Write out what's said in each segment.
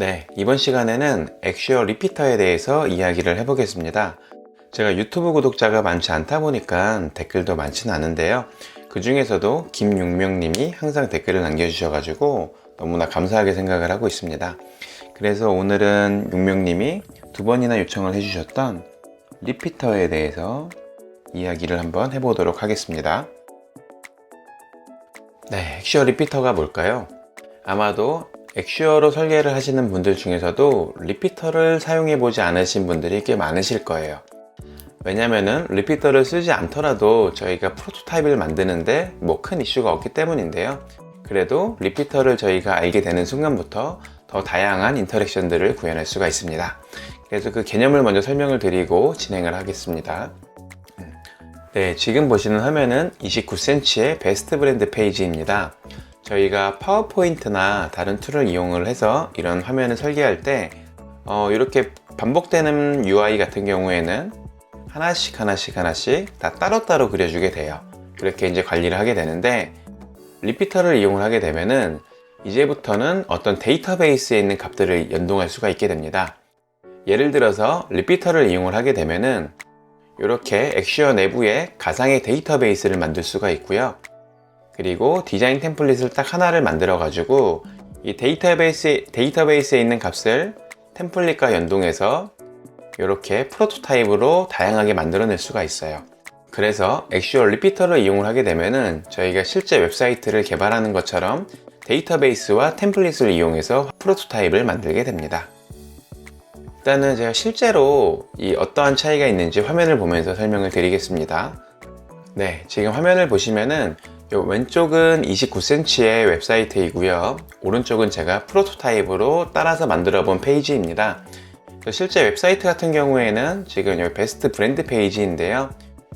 네, 이번 시간에는 액슈어 리피터에 대해서 이야기를 해보겠습니다. 제가 유튜브 구독자가 많지 않다 보니까 댓글도 많지는 않은데요. 그 중에서도 김육명님이 항상 댓글을 남겨주셔가지고 너무나 감사하게 생각을 하고 있습니다. 그래서 오늘은 육명님이 두 번이나 요청을 해주셨던 리피터에 대해서 이야기를 한번 해보도록 하겠습니다. 네, 액슈어 리피터가 뭘까요? 아마도 액슈어로 설계를 하시는 분들 중에서도 리피터를 사용해 보지 않으신 분들이 꽤 많으실 거예요. 왜냐면은 리피터를 쓰지 않더라도 저희가 프로토타입을 만드는데 뭐 큰 이슈가 없기 때문인데요. 그래도 리피터를 저희가 알게 되는 순간부터 더 다양한 인터랙션들을 구현할 수가 있습니다. 그래서 그 개념을 먼저 설명을 드리고 진행을 하겠습니다. 음. 네, 지금 보시는 화면은 29cm의 베스트 브랜드 페이지입니다. 저희가 파워포인트나 다른 툴을 이용을 해서 이런 화면을 설계할 때 어, 이렇게 반복되는 UI 같은 경우에는 하나씩 하나씩 하나씩 다 따로따로 그려주게 돼요. 그렇게 이제 관리를 하게 되는데 리피터를 이용을 하게 되면은 이제부터는 어떤 데이터베이스에 있는 값들을 연동할 수가 있게 됩니다. 예를 들어서 리피터를 이용을 하게 되면은 이렇게 액슈어 내부에 가상의 데이터베이스를 만들 수가 있고요. 그리고 디자인 템플릿을 딱 하나를 만들어 가지고 이 데이터베이스, 데이터베이스에 있는 값을 템플릿과 연동해서 이렇게 프로토타입으로 다양하게 만들어낼 수가 있어요. 그래서 액슈얼 리피터를 이용을 하게 되면은 저희가 실제 웹사이트를 개발하는 것처럼 데이터베이스와 템플릿을 이용해서 프로토타입을 만들게 됩니다. 일단은 제가 실제로 이 어떠한 차이가 있는지 화면을 보면서 설명을 드리겠습니다. 네, 지금 화면을 보시면은 왼쪽은 29cm의 웹사이트이고요. 오른쪽은 제가 프로토타입으로 따라서 만들어 본 페이지입니다. 실제 웹사이트 같은 경우에는 지금 여기 베스트 브랜드 페이지인데요.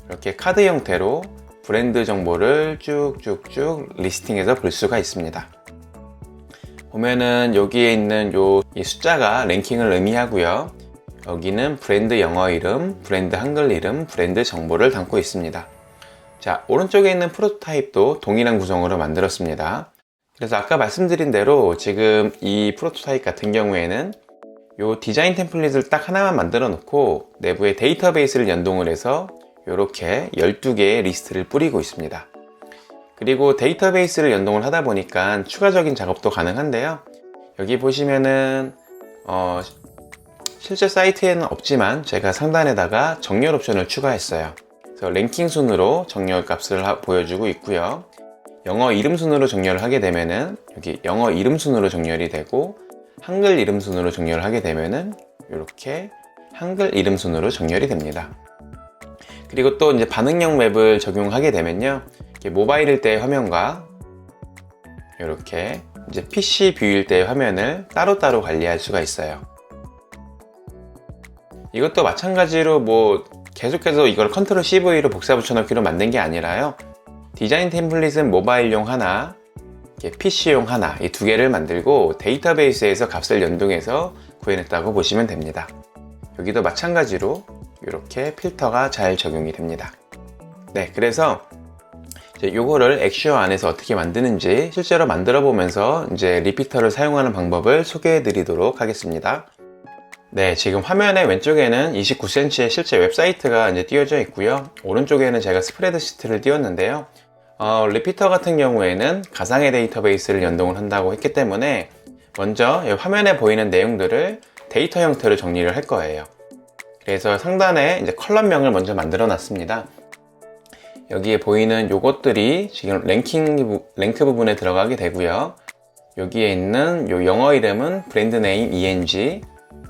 이렇게 카드 형태로 브랜드 정보를 쭉쭉쭉 리스팅해서 볼 수가 있습니다. 보면은 여기에 있는 요 숫자가 랭킹을 의미하고요. 여기는 브랜드 영어 이름, 브랜드 한글 이름, 브랜드 정보를 담고 있습니다. 자, 오른쪽에 있는 프로토타입도 동일한 구성으로 만들었습니다. 그래서 아까 말씀드린 대로 지금 이 프로토타입 같은 경우에는 요 디자인 템플릿을 딱 하나만 만들어 놓고 내부에 데이터베이스를 연동을 해서 이렇게 12개의 리스트를 뿌리고 있습니다. 그리고 데이터베이스를 연동을 하다 보니까 추가적인 작업도 가능한데요. 여기 보시면은 어, 실제 사이트에는 없지만 제가 상단에다가 정렬 옵션을 추가했어요. 그래서 랭킹 순으로 정렬 값을 보여주고 있고요. 영어 이름 순으로 정렬을 하게 되면은 여기 영어 이름 순으로 정렬이 되고 한글 이름 순으로 정렬을 하게 되면은 이렇게 한글 이름 순으로 정렬이 됩니다. 그리고 또 이제 반응형 맵을 적용하게 되면요. 모바일일 때의 화면과 이렇게 이제 PC 뷰일 때의 화면을 따로따로 관리할 수가 있어요. 이것도 마찬가지로 뭐 계속해서 이걸 컨트롤 CV로 복사 붙여넣기로 만든 게 아니라요. 디자인 템플릿은 모바일용 하나, PC용 하나 이 두 개를 만들고 데이터베이스에서 값을 연동해서 구현했다고 보시면 됩니다. 여기도 마찬가지로 이렇게 필터가 잘 적용이 됩니다. 네, 그래서 이제 요거를 액슈어 안에서 어떻게 만드는지 실제로 만들어 보면서 이제 리피터를 사용하는 방법을 소개해 드리도록 하겠습니다. 네, 지금 화면의 왼쪽에는 29cm의 실제 웹사이트가 이제 띄워져 있고요. 오른쪽에는 제가 스프레드 시트를 띄웠는데요. 어, 리피터 같은 경우에는 가상의 데이터베이스를 연동을 한다고 했기 때문에 먼저 화면에 보이는 내용들을 데이터 형태로 정리를 할 거예요. 그래서 상단에 이제 컬럼명을 먼저 만들어 놨습니다. 여기에 보이는 요것들이 지금 랭킹, 랭크 부분에 들어가게 되고요. 여기에 있는 요 영어 이름은 브랜드 네임 ENG,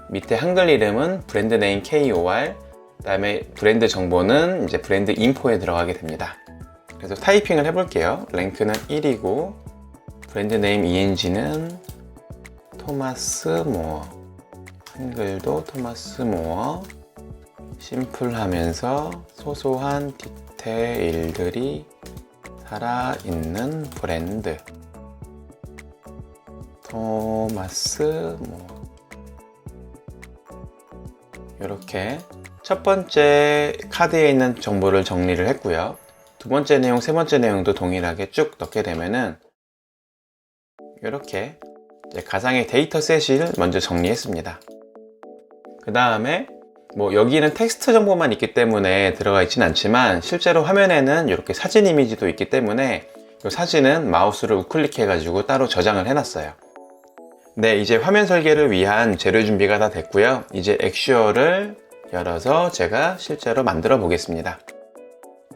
밑에 한글 이름은 브랜드 네임 KOR, 그 다음에 브랜드 정보는 이제 브랜드 인포에 들어가게 됩니다. 그래서 타이핑을 해볼게요. 랭크는 1이고, 브랜드 네임 ENG는 토마스 모어, 한글도 토마스 모어, 심플하면서 소소한 디테일들이 살아있는 브랜드 토마스 뭐 이렇게 첫 번째 카드에 있는 정보를 정리를 했고요 두 번째 내용, 세 번째 내용도 동일하게 쭉 넣게 되면은 이렇게 가상의 데이터 셋을 먼저 정리했습니다. 그 다음에 뭐 여기는 텍스트 정보만 있기 때문에 들어가 있진 않지만 실제로 화면에는 이렇게 사진 이미지도 있기 때문에 이 사진은 마우스를 우클릭해 가지고 따로 저장을 해놨어요. 네, 이제 화면 설계를 위한 재료 준비가 다 됐고요. 이제 액슈어를 열어서 제가 실제로 만들어 보겠습니다.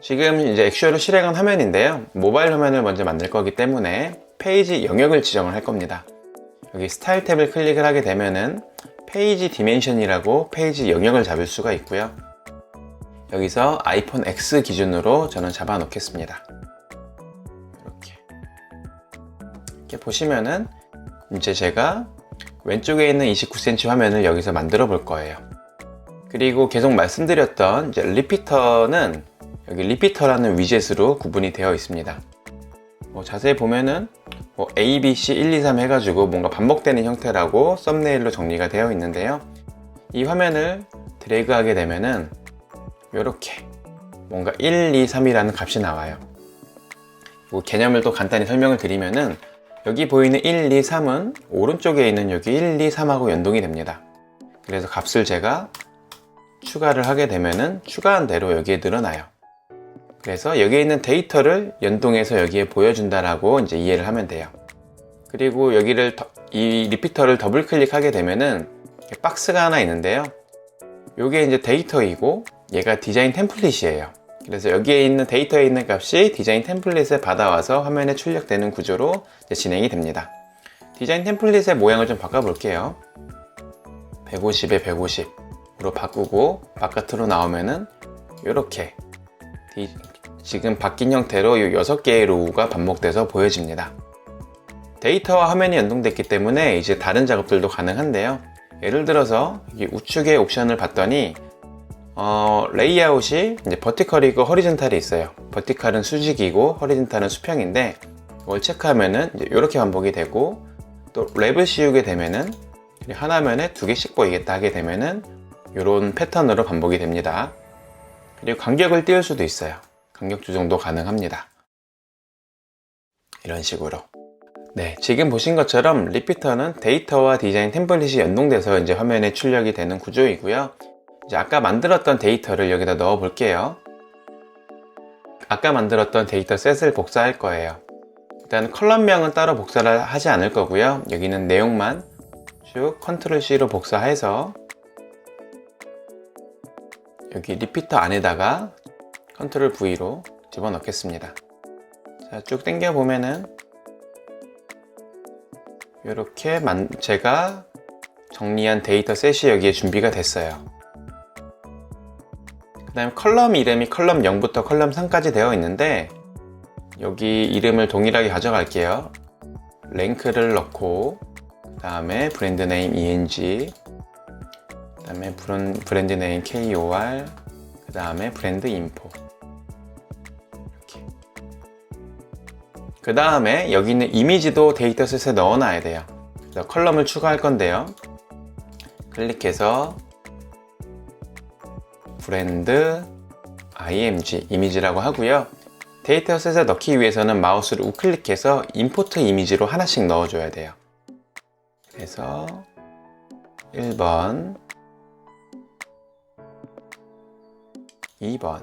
지금 이제 액슈어를 실행한 화면인데요. 모바일 화면을 먼저 만들 거기 때문에 페이지 영역을 지정을 할 겁니다. 여기 스타일 탭을 클릭을 하게 되면은 페이지 디멘션이라고 페이지 영역을 잡을 수가 있고요. 여기서 아이폰 X 기준으로 저는 잡아 놓겠습니다. 이렇게. 이렇게 보시면은 이제 제가 왼쪽에 있는 29cm 화면을 여기서 만들어 볼 거예요. 그리고 계속 말씀드렸던 리피터는 여기 리피터라는 위젯으로 구분이 되어 있습니다. 뭐 자세히 보면은 뭐 A, B, C 1, 2, 3 해가지고 뭔가 반복되는 형태라고 썸네일로 정리가 되어 있는데요. 이 화면을 드래그하게 되면은 이렇게 뭔가 1, 2, 3이라는 값이 나와요. 이 개념을 또 간단히 설명을 드리면은 여기 보이는 1, 2, 3은 오른쪽에 있는 여기 1, 2, 3하고 연동이 됩니다. 그래서 값을 제가 추가를 하게 되면은 추가한 대로 여기에 늘어나요. 그래서 여기에 있는 데이터를 연동해서 여기에 보여준다라고 이제 이해를 하면 돼요. 그리고 여기를 더- 이 리피터를 더블 클릭하게 되면은 박스가 하나 있는데요. 이게 이제 데이터이고 얘가 디자인 템플릿이에요. 그래서 여기에 있는 데이터에 있는 값이 디자인 템플릿에 받아와서 화면에 출력되는 구조로 진행이 됩니다. 디자인 템플릿의 모양을 좀 바꿔볼게요. 150에 150으로 바꾸고 바깥으로 나오면은 이렇게 지금 바뀐 형태로 이 6개의 로우가 반복돼서 보여집니다. 데이터와 화면이 연동됐기 때문에 이제 다른 작업들도 가능한데요. 예를 들어서 이 우측의 옵션을 봤더니 어, 레이아웃이 이제 버티컬이고 허리젠탈이 있어요. 버티컬은 수직이고 허리젠탈은 수평인데 이걸 체크하면은 이렇게 반복이 되고 또 랩을 씌우게 되면은 한 화면에 두 개씩 보이겠다 하게 되면은 이런 패턴으로 반복이 됩니다. 그리고 간격을 띄울 수도 있어요. 간격 조정도 가능합니다. 이런 식으로. 네, 지금 보신 것처럼 리피터는 데이터와 디자인 템플릿이 연동돼서 이제 화면에 출력이 되는 구조이고요. 이제 아까 만들었던 데이터를 여기다 넣어 볼게요. 아까 만들었던 데이터 셋을 복사할 거예요. 일단 컬럼명은 따로 복사를 하지 않을 거고요. 여기는 내용만 쭉 컨트롤 C로 복사해서 여기 리피터 안에다가 컨트롤 V로 집어넣겠습니다. 자, 쭉 당겨 보면은 이렇게 제가 정리한 데이터 셋이 여기에 준비가 됐어요. 그 다음에 컬럼 이름이 컬럼 0부터 컬럼 3까지 되어 있는데 여기 이름을 동일하게 가져갈게요. 랭크를 넣고 그 다음에 브랜드 네임 ENG 그 다음에 브랜드 네임 KOR 그 다음에 브랜드 인포 이렇게. 그 다음에 여기 있는 이미지도 데이터셋에 넣어놔야 돼요. 그래서 컬럼을 추가할 건데요. 클릭해서 브랜드 img 이미지라고 하고요. 데이터셋에 넣기 위해서는 마우스를 우클릭해서 임포트 이미지로 하나씩 넣어줘야 돼요. 그래서 1번 2번.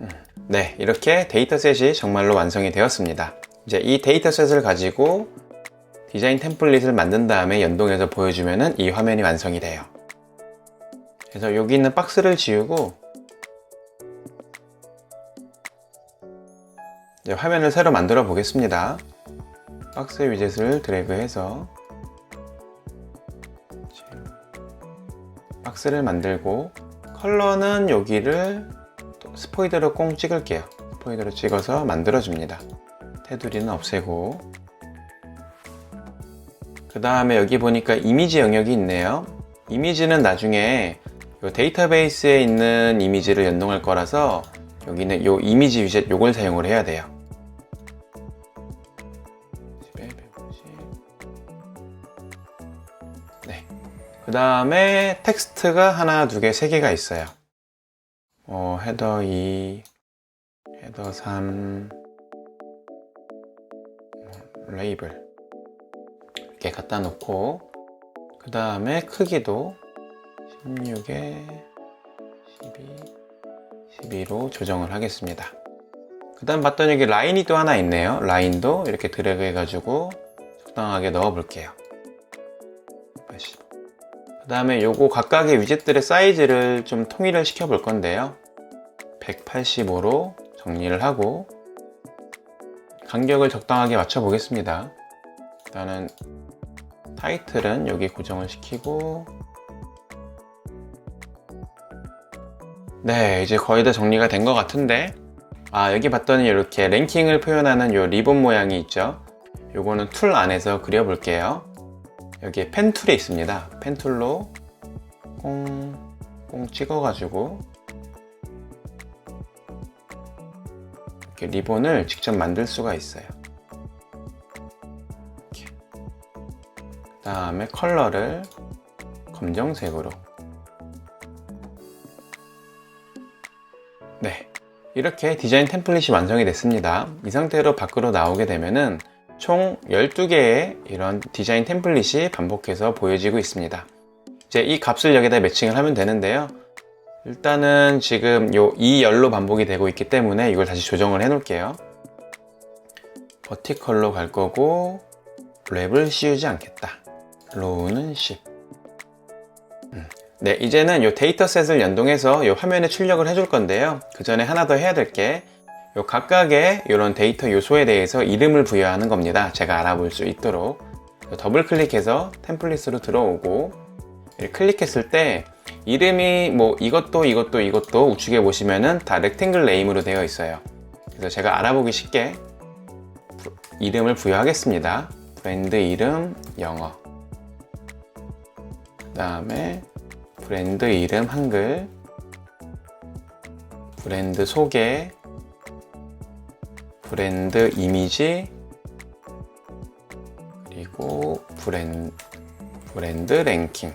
음, 네 이렇게 데이터셋이 정말로 완성이 되었습니다. 이제 이 데이터셋을 가지고 디자인 템플릿을 만든 다음에 연동해서 보여주면 이 화면이 완성이 돼요. 그래서 여기 있는 박스를 지우고 이제 화면을 새로 만들어 보겠습니다. 박스 위젯을 드래그해서 박스를 만들고 컬러는 여기를 스포이드로 꽁 찍을게요. 스포이드로 찍어서 만들어 줍니다. 테두리는 없애고 그 다음에 여기 보니까 이미지 영역이 있네요 이미지는 나중에 요 데이터베이스에 있는 이미지를 연동할 거라서 여기는 요 이미지 위젯 요걸 사용을 해야 돼요 네. 그 다음에 텍스트가 하나, 두 개, 세 개가 있어요. 어, 헤더 2, 헤더 3, 레이블 이렇게 갖다 놓고 그 다음에 크기도 16에 12 12로 조정을 하겠습니다. 그 다음 봤더니 여기 라인이 또 하나 있네요. 라인도 이렇게 드래그 해가지고 적당하게 넣어 볼게요. 그 다음에 요거 각각의 위젯들의 사이즈를 좀 통일을 시켜 볼 건데요. 185로 정리를 하고 간격을 적당하게 맞춰 보겠습니다. 일단은 타이틀은 여기 고정을 시키고. 네 이제 거의 다 정리가 된 것 같은데. 아 여기 봤더니 이렇게 랭킹을 표현하는 요 리본 모양이 있죠? 요거는 툴 안에서 그려 볼게요. 여기에 펜 툴이 있습니다. 펜 툴로 꽁 꽁 찍어 가지고. 이렇게 리본을 직접 만들 수가 있어요 다음에 컬러를 검정색으로. 네 이렇게 디자인 템플릿이 완성이 됐습니다. 이 상태로 밖으로 나오게 되면은 총 12개의 이런 디자인 템플릿이 반복해서 보여지고 있습니다. 이제 이 값을 여기다 매칭을 하면 되는데요. 일단은 지금 요 2열로 반복이 되고 있기 때문에 이걸 다시 조정을 해 놓을게요. 버티컬로 갈 거고 랩을 씌우지 않겠다 로우는 10 음. 네 이제는 요 데이터셋을 연동해서 요 화면에 출력을 해줄 건데요. 그 전에 하나 더 해야 될게 요 각각의 이런 데이터 요소에 대해서 이름을 부여하는 겁니다. 제가 알아볼 수 있도록. 더블 클릭해서 템플릿으로 들어오고 클릭했을 때 이름이 뭐 이것도 이것도 이것도 우측에 보시면은 다 렉탱글 네임으로 되어 있어요. 그래서 제가 알아보기 쉽게 부- 이름을 부여하겠습니다. 브랜드 이름 영어 그 다음에 브랜드 이름 한글 브랜드 소개 브랜드 이미지 그리고 브랜, 브랜드 랭킹.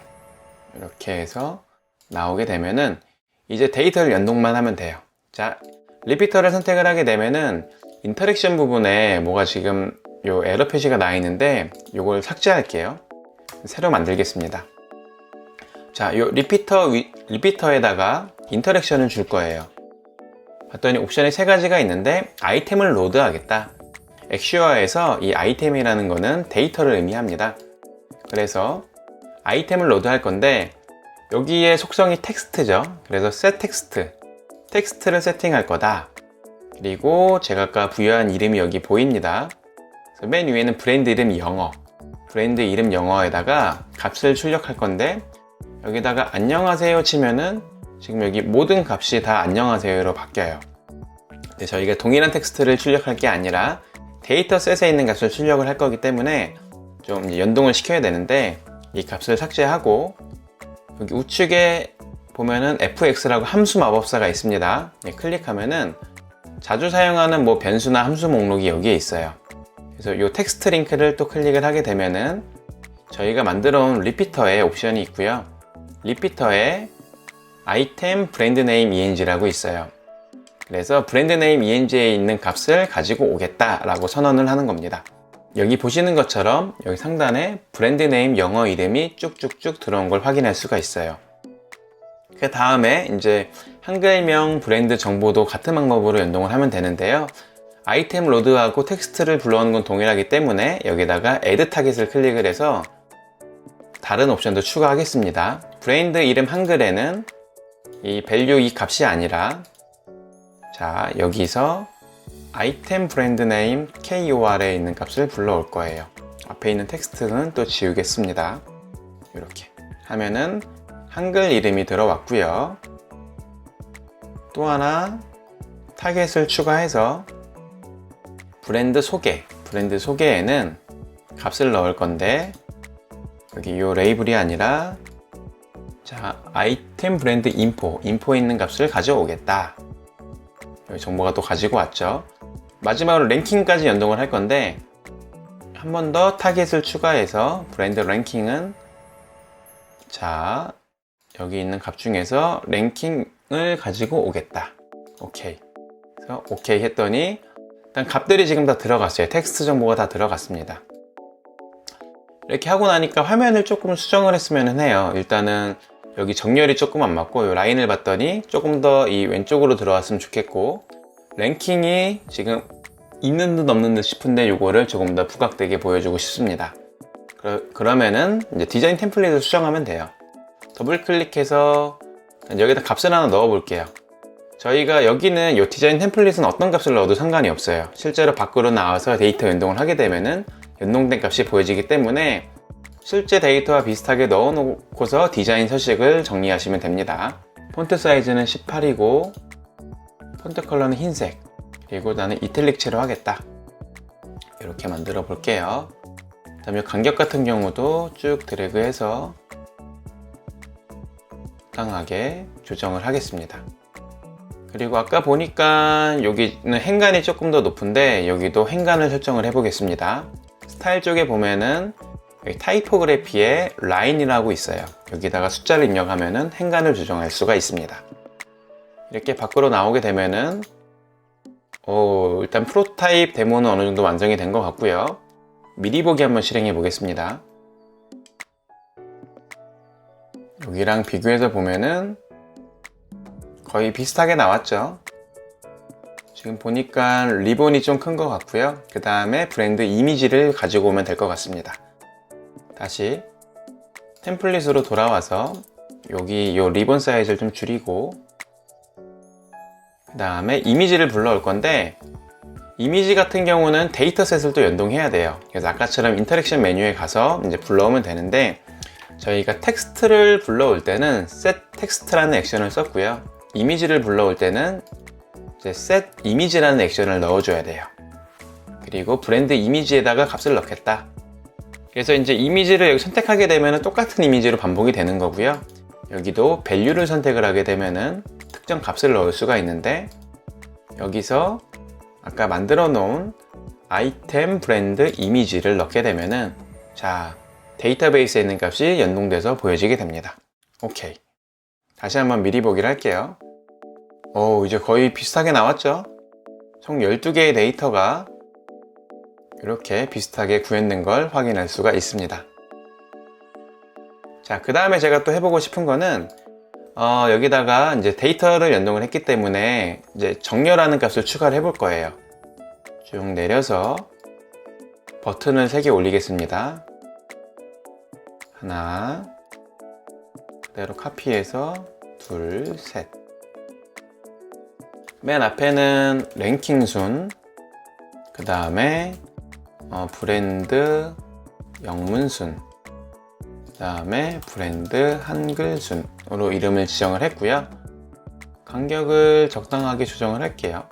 이렇게 해서 나오게 되면은 이제 데이터를 연동만 하면 돼요. 자 리피터를 선택을 하게 되면은 인터랙션 부분에 뭐가 지금 요 에러 표시가 나 있는데 요걸 삭제할게요. 새로 만들겠습니다 자, 요 리피터 위- 리피터에다가 인터랙션을 줄 거예요. 봤더니 옵션이 세 가지가 있는데 아이템을 로드하겠다. 엑슈어에서 이 아이템이라는 거는 데이터를 의미합니다. 그래서 아이템을 로드할 건데 여기에 속성이 텍스트죠. 그래서 set 텍스트, 텍스트를 세팅할 거다. 그리고 제가 아까 부여한 이름이 여기 보입니다. 맨 위에는 브랜드 이름 영어, 브랜드 이름 영어에다가 값을 출력할 건데 여기다가 안녕하세요 치면은 지금 여기 모든 값이 다 안녕하세요로 바뀌어요. 근데 저희가 동일한 텍스트를 출력할 게 아니라 데이터셋에 있는 값을 출력을 할 거기 때문에 좀 연동을 시켜야 되는데 이 값을 삭제하고 여기 우측에 보면은 fx라고 함수 마법사가 있습니다. 예, 클릭하면은 자주 사용하는 뭐 변수나 함수 목록이 여기에 있어요. 그래서 이 텍스트 링크를 또 클릭을 하게 되면은 저희가 만들어 온 리피터에 옵션이 있고요. 리피터에 아이템 브랜드 네임 eng라고 있어요. 그래서 브랜드 네임 eng에 있는 값을 가지고 오겠다라고 선언을 하는 겁니다. 여기 보시는 것처럼 여기 상단에 브랜드 네임 영어 이름이 쭉쭉쭉 들어온 걸 확인할 수가 있어요. 그 다음에 이제 한글명 브랜드 정보도 같은 방법으로 연동을 하면 되는데요. 아이템 로드하고 텍스트를 불러오는 건 동일하기 때문에 여기다가 add 타깃을 클릭을 해서 다른 옵션도 추가하겠습니다. 브랜드 이름 한글에는 이 value 이 값이 아니라 자 여기서 아이템 브랜드 네임 KOR에 있는 값을 불러올 거예요. 앞에 있는 텍스트는 또 지우겠습니다. 이렇게 하면은 한글 이름이 들어왔고요. 또 하나 타겟을 추가해서 브랜드 소개, 브랜드 소개에는 값을 넣을 건데 여기 이 레이블이 아니라 자 아이템 브랜드 인포, 인포에 있는 값을 가져오겠다. 여기 정보가 또 가지고 왔죠. 마지막으로 랭킹까지 연동을 할 건데 한 번 더 타겟을 추가해서 브랜드 랭킹은 자 여기 있는 값 중에서 랭킹을 가지고 오겠다. 오케이. 그래서 오케이 했더니 일단 값들이 지금 다 들어갔어요. 텍스트 정보가 다 들어갔습니다. 이렇게 하고 나니까 화면을 조금 수정을 했으면 해요. 일단은 여기 정렬이 조금 안 맞고 이 라인을 봤더니 조금 더 이 왼쪽으로 들어왔으면 좋겠고 랭킹이 지금 있는 듯 없는 듯 싶은데 이거를 조금 더 부각되게 보여주고 싶습니다. 그러, 면은 이제 디자인 템플릿을 수정하면 돼요. 더블 클릭해서 여기다 값을 하나 넣어 볼게요. 저희가 여기는 이 디자인 템플릿은 어떤 값을 넣어도 상관이 없어요. 실제로 밖으로 나와서 데이터 연동을 하게 되면은 연동된 값이 보여지기 때문에 실제 데이터와 비슷하게 넣어 놓고서 디자인 서식을 정리하시면 됩니다. 폰트 사이즈는 18이고 폰트 컬러는 흰색 그리고 나는 이탈릭체로 하겠다. 이렇게 만들어 볼게요. 그 다음에 간격 같은 경우도 쭉 드래그해서 적당하게 조정을 하겠습니다. 그리고 아까 보니까 여기는 행간이 조금 더 높은데 여기도 행간을 설정을 해 보겠습니다 스타일 쪽에 보면은 여기 타이포그래피에 라인이라고 있어요. 여기다가 숫자를 입력하면은 행간을 조정할 수가 있습니다. 이렇게 밖으로 나오게 되면은 오, 일단 프로타입 데모는 어느 정도 완성이 된 것 같고요. 미리 보기 한번 실행해 보겠습니다. 여기랑 비교해서 보면은 거의 비슷하게 나왔죠 지금 보니까 리본이 좀 큰 것 같고요. 그 다음에 브랜드 이미지를 가지고 오면 될 것 같습니다. 다시 템플릿으로 돌아와서 여기 이 리본 사이즈를 좀 줄이고 그 다음에 이미지를 불러올 건데 이미지 같은 경우는 데이터셋을 또 연동해야 돼요. 그래서 아까처럼 인터랙션 메뉴에 가서 이제 불러오면 되는데 저희가 텍스트를 불러올 때는 set 텍스트라는 액션을 썼고요. 이미지를 불러올 때는 이제 set 이미지라는 액션을 넣어줘야 돼요 그리고 브랜드 이미지에다가 값을 넣겠다 그래서 이제 이미지를 여기 선택하게 되면 똑같은 이미지로 반복이 되는 거고요. 여기도 value를 선택을 하게 되면은 특정 값을 넣을 수가 있는데 여기서 아까 만들어 놓은 아이템 브랜드 이미지를 넣게 되면은 자 데이터베이스에 있는 값이 연동돼서 보여지게 됩니다. 오케이. 다시 한번 미리 보기를 할게요. 오, 이제 거의 비슷하게 나왔죠? 총 12개의 데이터가 이렇게 비슷하게 구현된 걸 확인할 수가 있습니다. 자, 그 다음에 제가 또 해보고 싶은 거는 어, 여기다가 이제 데이터를 연동을 했기 때문에 이제 정렬하는 값을 추가를 해볼 거예요. 쭉 내려서 버튼을 3개 올리겠습니다. 하나, 그대로 카피해서 둘, 셋. 맨 앞에는 랭킹 순, 그 다음에 어, 브랜드 영문 순 그 다음에 브랜드 한글 순으로 이름을 지정을 했고요. 간격을 적당하게 조정을 할게요.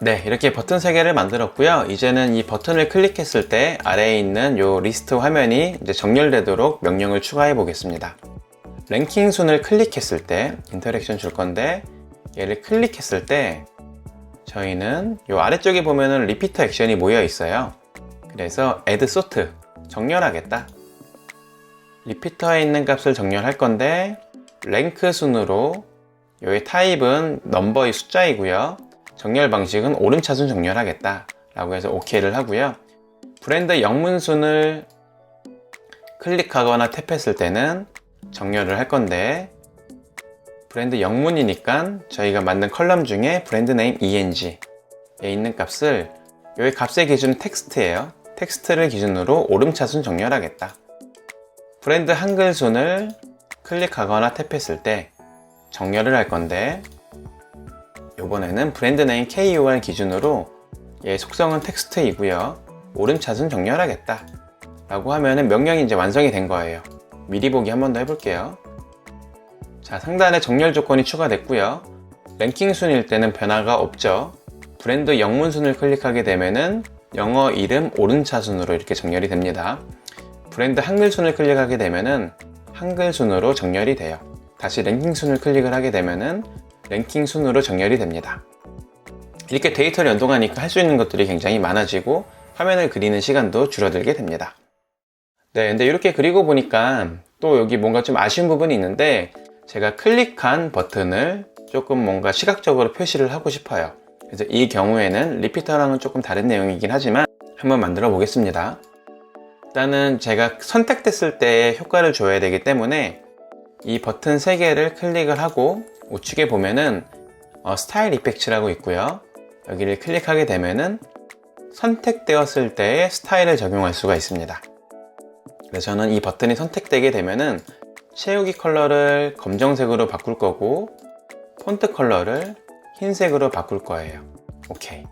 네 이렇게 버튼 3개를 만들었고요. 이제는 이 버튼을 클릭했을 때 아래에 있는 이 리스트 화면이 이제 정렬되도록 명령을 추가해 보겠습니다 랭킹 순을 클릭했을 때 인터랙션 줄 건데 얘를 클릭했을 때 저희는 이 아래쪽에 보면은 리피터 액션이 모여 있어요. 그래서 add sort 정렬하겠다. 리피터에 있는 값을 정렬할 건데 랭크 순으로 여기 타입은 넘버의 숫자이고요. 정렬 방식은 오름차순 정렬하겠다 라고 해서 OK를 하고요. 브랜드 영문순을 클릭하거나 탭했을 때는 정렬을 할 건데 브랜드 영문이니까 저희가 만든 컬럼 중에 브랜드 네임 ENG에 있는 값을 여기 값의 기준은 텍스트예요. 텍스트를 기준으로 오름차순 정렬하겠다. 브랜드 한글 순을 클릭하거나 탭했을 때 정렬을 할 건데 이번에는 브랜드 네임 KUR 기준으로 얘 속성은 텍스트이고요. 오름차순 정렬하겠다. 라고 하면 명령이 이제 완성이 된 거예요. 미리 보기 한 번 더 해볼게요. 자, 상단에 정렬 조건이 추가됐고요. 랭킹 순일 때는 변화가 없죠. 브랜드 영문 순을 클릭하게 되면은 영어 이름 오른차 순으로 이렇게 정렬이 됩니다. 브랜드 한글 순을 클릭하게 되면은 한글 순으로 정렬이 돼요. 다시 랭킹 순을 클릭을 하게 되면은 랭킹 순으로 정렬이 됩니다. 이렇게 데이터를 연동하니까 할 수 있는 것들이 굉장히 많아지고 화면을 그리는 시간도 줄어들게 됩니다. 네, 근데 이렇게 그리고 보니까 또 여기 뭔가 좀 아쉬운 부분이 있는데 제가 클릭한 버튼을 조금 뭔가 시각적으로 표시를 하고 싶어요. 그래서 이 경우에는 리피터랑은 조금 다른 내용이긴 하지만 한번 만들어 보겠습니다. 일단은 제가 선택됐을 때 효과를 줘야 되기 때문에 이 버튼 3개를 클릭을 하고 우측에 보면은 어, 스타일 이펙트라고 있고요. 여기를 클릭하게 되면은 선택되었을 때의 스타일을 적용할 수가 있습니다. 그래서 저는 이 버튼이 선택되게 되면은 채우기 컬러를 검정색으로 바꿀 거고 폰트 컬러를 흰색으로 바꿀 거예요. 오케이.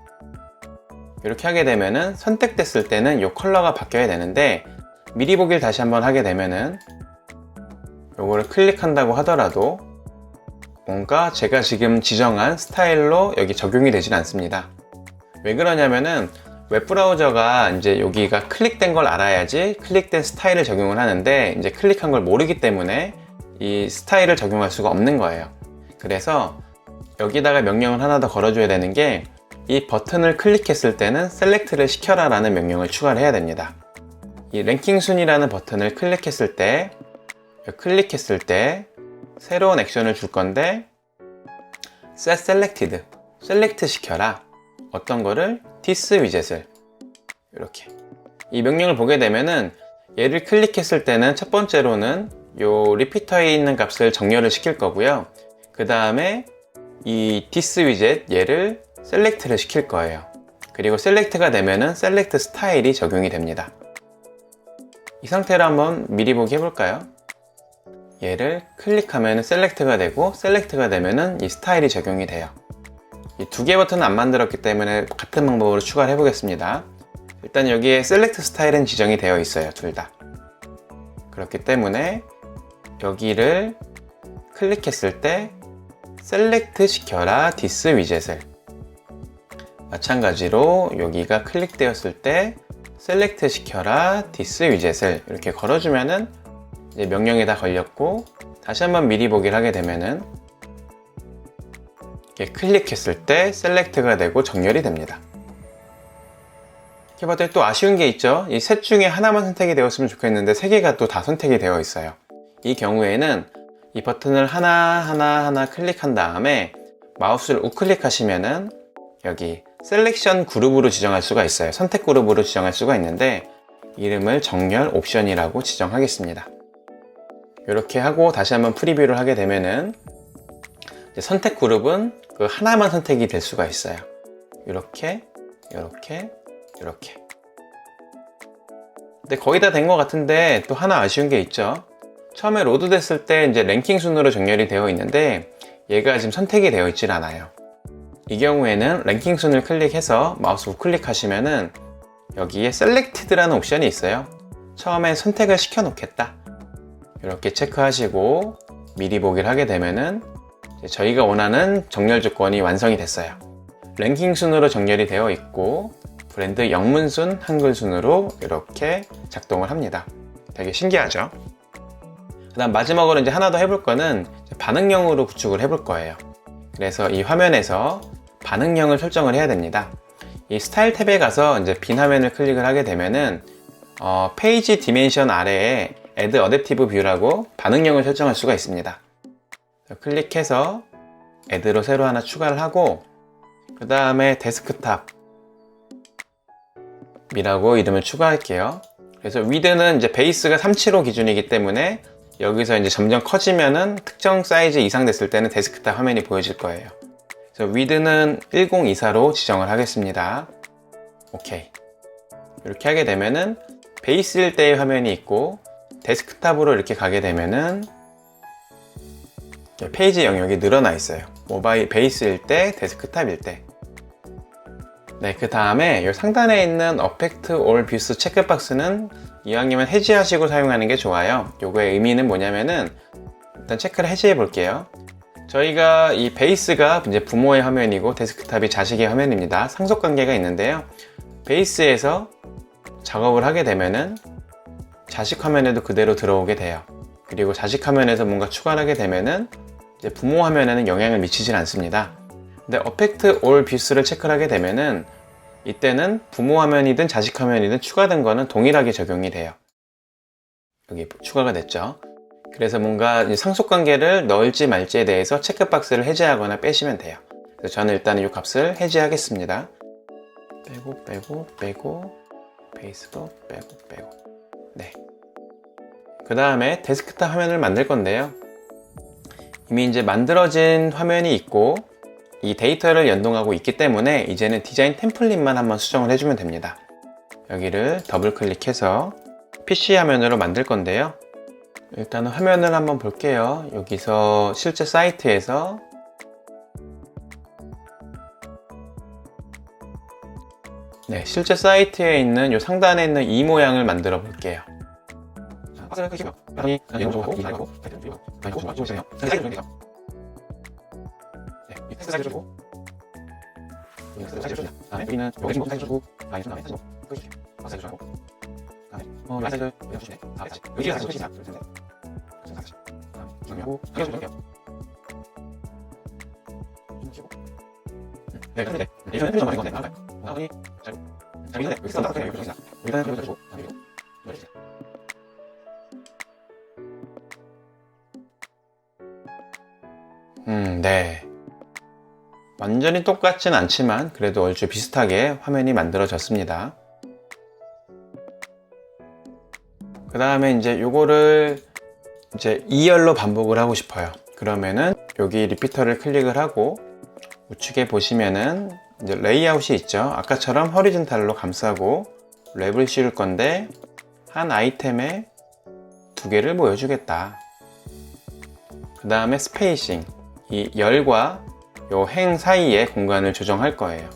이렇게 하게 되면은 선택됐을 때는 이 컬러가 바뀌어야 되는데 미리 보기를 다시 한번 하게 되면은 요거를 클릭한다고 하더라도 뭔가 제가 지금 지정한 스타일로 여기 적용이 되질 않습니다. 왜 그러냐면은 웹브라우저가 이제 여기가 클릭된 걸 알아야지 클릭된 스타일을 적용을 하는데 이제 클릭한 걸 모르기 때문에 이 스타일을 적용할 수가 없는 거예요. 그래서 여기다가 명령을 하나 더 걸어줘야 되는 게 이 버튼을 클릭했을 때는 셀렉트를 시켜라 라는 명령을 추가를 해야 됩니다. 이 랭킹 순위라는 버튼을 클릭했을 때 클릭했을 때 새로운 액션을 줄 건데 set selected 셀렉트 시켜라 어떤 거를 this 위젯을. 이렇게. 이 명령을 보게 되면은 얘를 클릭했을 때는 첫 번째로는 요 리피터에 있는 값을 정렬을 시킬 거고요. 그 다음에 이 this 위젯 얘를 셀렉트를 시킬 거예요. 그리고 셀렉트가 되면은 셀렉트 스타일이 적용이 됩니다. 이 상태로 한번 미리 보기 해볼까요? 얘를 클릭하면 셀렉트가 되고 셀렉트가 되면은 이 스타일이 적용이 돼요. 이 두 개 버튼은 안 만들었기 때문에 같은 방법으로 추가를 해보겠습니다. 일단 여기에 셀렉트 스타일은 지정이 되어 있어요 둘 다. 그렇기 때문에 여기를 클릭했을 때 셀렉트 시켜라 디스 위젯을. 마찬가지로 여기가 클릭되었을 때 셀렉트 시켜라 디스 위젯을 이렇게 걸어주면은 명령이 다 걸렸고 다시 한번 미리 보기를 하게 되면은 클릭했을 때 셀렉트가 되고 정렬이 됩니다. 봤더니 또 아쉬운 게 있죠. 이 셋 중에 하나만 선택이 되었으면 좋겠는데 세 개가 또 다 선택이 되어 있어요. 이 경우에는 이 버튼을 하나 하나 하나 클릭한 다음에 마우스를 우클릭하시면은 여기 셀렉션 그룹으로 지정할 수가 있어요. 선택 그룹으로 지정할 수가 있는데 이름을 정렬 옵션이라고 지정하겠습니다. 이렇게 하고 다시 한번 프리뷰를 하게 되면은 선택 그룹은 그 하나만 선택이 될 수가 있어요. 이렇게, 이렇게, 이렇게. 근데 거의 다 된 것 같은데 또 하나 아쉬운 게 있죠. 처음에 로드 됐을 때 이제 랭킹 순으로 정렬이 되어 있는데 얘가 지금 선택이 되어 있질 않아요. 이 경우에는 랭킹 순을 클릭해서 마우스 우클릭 하시면은 여기에 Selected라는 옵션이 있어요. 처음에 선택을 시켜 놓겠다. 이렇게 체크하시고 미리 보기를 하게 되면은 저희가 원하는 정렬 조건이 완성이 됐어요. 랭킹 순으로 정렬이 되어 있고 브랜드 영문순, 한글 순으로 이렇게 작동을 합니다. 되게 신기하죠? 그 다음 마지막으로 이제 하나 더 해볼 거는 반응형으로 구축을 해볼 거예요. 그래서 이 화면에서 반응형을 설정을 해야 됩니다. 이 스타일 탭에 가서 이제 빈 화면을 클릭을 하게 되면은 어, 페이지 디멘션 아래에 Add Adaptive View라고 반응형을 설정할 수가 있습니다. 클릭해서 Add로 새로 하나 추가를 하고 그 다음에 데스크탑 이라고 이름을 추가할게요. 그래서 위드는 이제 베이스가 375 기준이기 때문에 여기서 이제 점점 커지면은 특정 사이즈 이상 됐을 때는 데스크탑 화면이 보여질 거예요. 그래서 위드는 1024로 지정을 하겠습니다. 오케이. 이렇게 하게 되면은 베이스일 때의 화면이 있고 데스크탑으로 이렇게 가게 되면은 페이지 영역이 늘어나 있어요. 모바일 베이스일 때, 데스크탑일 때. 네, 그 다음에 이 상단에 있는 Affect All Views 체크박스는 이왕이면 해지하시고 사용하는 게 좋아요. 요거의 의미는 뭐냐면은 일단 체크를 해지해 볼게요. 저희가 이 베이스가 이제 부모의 화면이고 데스크탑이 자식의 화면입니다. 상속 관계가 있는데요. 베이스에서 작업을 하게 되면은 자식 화면에도 그대로 들어오게 돼요. 그리고 자식 화면에서 뭔가 추가를 하게 되면은 이제 부모 화면에는 영향을 미치질 않습니다. 근데 어펙트 올 뷰스를 체크를 하게 되면은 이때는 부모 화면이든 자식 화면이든 추가된 거는 동일하게 적용이 돼요. 여기 추가가 됐죠. 그래서 뭔가 상속 관계를 넣을지 말지에 대해서 체크박스를 해제하거나 빼시면 돼요. 그래서 저는 일단 이 값을 해지하겠습니다. 빼고 빼고 빼고 베이스도 빼고 빼고 네. 그 다음에 데스크탑 화면을 만들 건데요. 이미 이제 만들어진 화면이 있고 이 데이터를 연동하고 있기 때문에 이제는 디자인 템플릿만 한번 수정을 해주면 됩니다. 여기를 더블 클릭해서 PC 화면으로 만들 건데요. 일단은 화면을 한번 볼게요. 여기서 실제 사이트에서 네, 실제 사이트에 있는 이 상단에 있는 이 모양을 만들어 볼게요. 여기는 여기 사이즈 주고 라인 좀 다음에 사이즈 주고 사이즈 주고 사이즈 주고 어 라인 사이즈 여기 주시네 다음에 다시 여기 사이즈 주시자 둘 셋넷 다시 다음에 중요하고 사이즈 줄게요. 네, 그런데 예전에 표정 많이 건데 나가요. 나가니 잘, 잘 믿네. 여기 싸다 그래 여기 주시자. 여기다 여기다 주고 다음에 여기 주시자. 음, 네. 완전히 똑같진 않지만 그래도 얼추 비슷하게 화면이 만들어졌습니다. 그 다음에 이제 요거를 이제 2열로 반복을 하고 싶어요. 그러면은 여기 리피터를 클릭을 하고 우측에 보시면은 이제 레이아웃이 있죠. 아까처럼 허리즌탈로 감싸고 랩을 씌울 건데 한 아이템에 두 개를 보여주겠다. 그 다음에 스페이싱. 이 열과 요 행 사이에 공간을 조정할 거예요.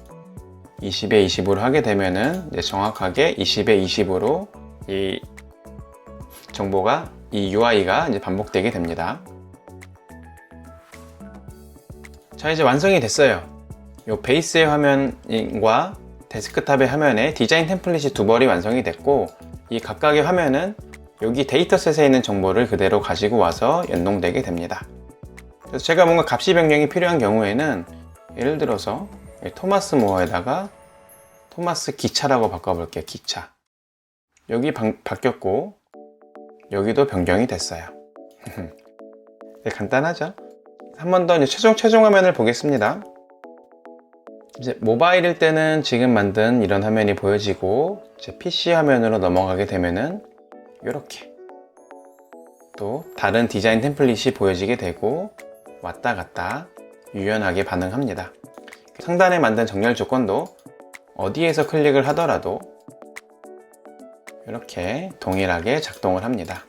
20에 20으로 하게 되면은 정확하게 20에 20으로 이 정보가 이 UI가 이제 반복되게 됩니다. 자, 이제 완성이 됐어요. 요 베이스의 화면과 데스크탑의 화면에 디자인 템플릿이 두 벌이 완성이 됐고 이 각각의 화면은 여기 데이터셋에 있는 정보를 그대로 가지고 와서 연동되게 됩니다. 그래서 제가 뭔가 값이 변경이 필요한 경우에는 예를 들어서 토마스 모어에다가 토마스 기차라고 바꿔볼게요. 기차. 여기 바, 바뀌었고 여기도 변경이 됐어요. 네, 간단하죠? 한 번 더 최종 최종 화면을 보겠습니다. 이제 모바일일 때는 지금 만든 이런 화면이 보여지고 이제 PC 화면으로 넘어가게 되면은 이렇게 또 다른 디자인 템플릿이 보여지게 되고 왔다 갔다 유연하게 반응합니다. 상단에 만든 정렬 조건도 어디에서 클릭을 하더라도 이렇게 동일하게 작동을 합니다.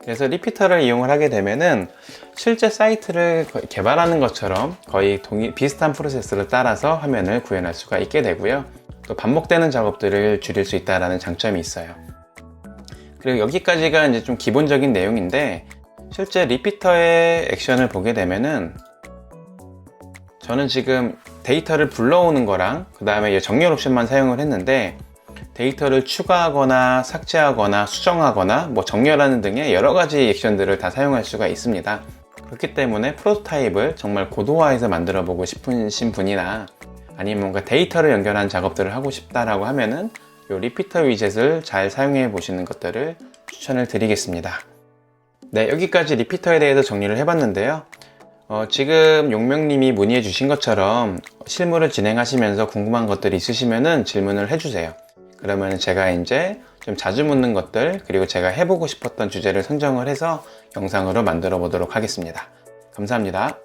그래서 리피터를 이용을 하게 되면은 실제 사이트를 개발하는 것처럼 거의 동일, 비슷한 프로세스를 따라서 화면을 구현할 수가 있게 되고요. 또 반복되는 작업들을 줄일 수 있다는 장점이 있어요. 그리고 여기까지가 이제 좀 기본적인 내용인데 실제 리피터의 액션을 보게 되면은 저는 지금 데이터를 불러오는 거랑 그 다음에 정렬 옵션만 사용을 했는데 데이터를 추가하거나 삭제하거나 수정하거나 뭐 정렬하는 등의 여러 가지 액션들을 다 사용할 수가 있습니다. 그렇기 때문에 프로토타입을 정말 고도화해서 만들어 보고 싶으신 분이나 아니면 뭔가 데이터를 연결한 작업들을 하고 싶다라고 하면은 이 리피터 위젯을 잘 사용해 보시는 것들을 추천을 드리겠습니다. 네, 여기까지 리피터에 대해서 정리를 해봤는데요. 어, 지금 용명님이 문의해 주신 것처럼 실무를 진행하시면서 궁금한 것들이 있으시면 질문을 해주세요. 그러면 제가 이제 좀 자주 묻는 것들 그리고 제가 해보고 싶었던 주제를 선정을 해서 영상으로 만들어 보도록 하겠습니다. 감사합니다.